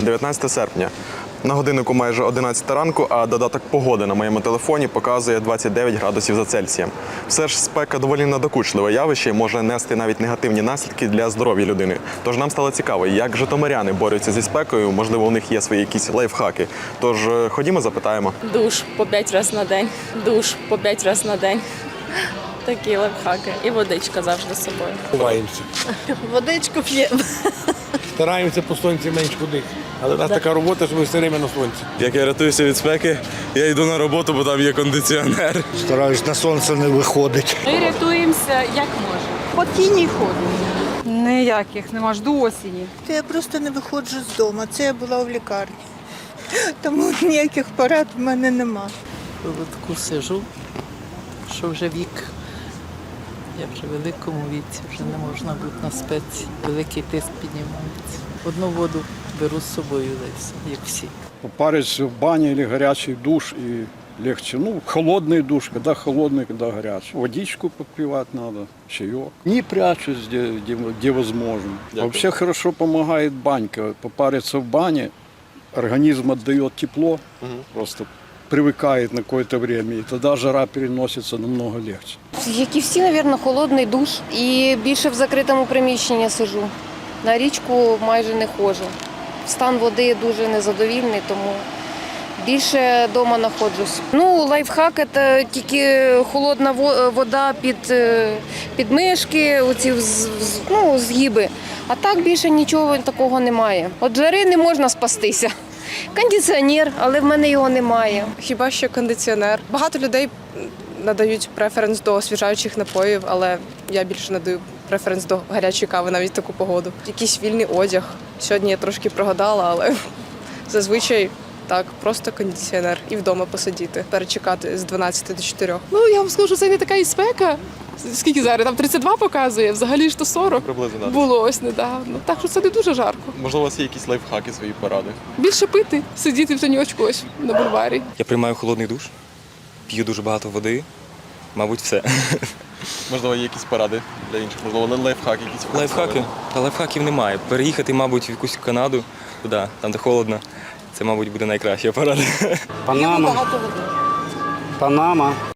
19 серпня. На годиннику майже 11 ранку, а додаток погоди на моєму телефоні показує 29 градусів за Цельсієм. Все ж спека доволі надокучливе явище і може нести навіть негативні наслідки для здоров'я людини. Тож нам стало цікаво, як житомиряни борються зі спекою. Можливо, у них є свої якісь лайфхаки. Тож е, ходімо, запитаємо. Душ по 5 разів на день. Душ по 5 разів на день. Такі лайфхаки. І водичка завжди з собою. Ховаємося. Водичку п'ємо. Стараємося по сонці менш ходити. Але в нас така робота, що ми все время на сонці. Як я рятуюся від спеки, я йду на роботу, бо там є кондиціонер. Стараюсь на сонце не виходити. Ми рятуємося як можемо. По тіні ходимо. Ніяких нема ж до осені. Та я просто не виходжу з дому. Це я була в лікарні. Тому ніяких порад в мене нема. Холодку сижу, що вже вік. Я вже в великому віці, вже не можна бути на спеці. Великий тиск піднімається. Одну воду беру з собою десь, як всі. Попариться в бане или горячий душ и легче. Ну, холодный душ, когда холодный, когда горячий. Водичку попивать надо, чаек. Не прячусь, где, где, где возможно. Вообще хорошо помогает банька. Попариться в бане, организм отдает тепло, просто привыкает на какое-то время, и тогда жара переносится намного легче. Як і всі, мабуть, холодний душ. І більше в закритому приміщенні сижу. На річку майже не ходжу. Стан води дуже незадовільний, тому більше вдома знаходжусь. Ну, лайфхак це тільки холодна вода під, е, під мишки, оці ну, згиби. А так більше нічого такого немає. От жари не можна спастися. Кондиціонер, але в мене його немає. Хіба що кондиціонер. Багато людей надають преференс до освіжаючих напоїв, але я більше надаю преференс до гарячої кави навіть таку погоду. Якийсь вільний одяг. Сьогодні я трошки прогадала, але зазвичай так, просто кондиціонер і вдома посидіти, перечекати з 12 до 4. Ну я вам скажу, це не така і спека. Скільки зараз? Там 32 показує, взагалі ж то 40. Приблизно да. Було ось недавно. Так що це не дуже жарко. Можливо, у вас є якісь лайфхаки, свої поради. Більше пити, сидіти в тоньочку ось на бульварі. Я приймаю холодний душ, п'ю дуже багато води. Мабуть, все. Можливо, є якісь поради для інших. Можливо, лайфхаки якісь. Лайфхаки? Та лайфхаків немає. Переїхати, мабуть, в якусь Канаду, туди, там де холодно. Це, мабуть, буде найкраща порада. Панама. Панама.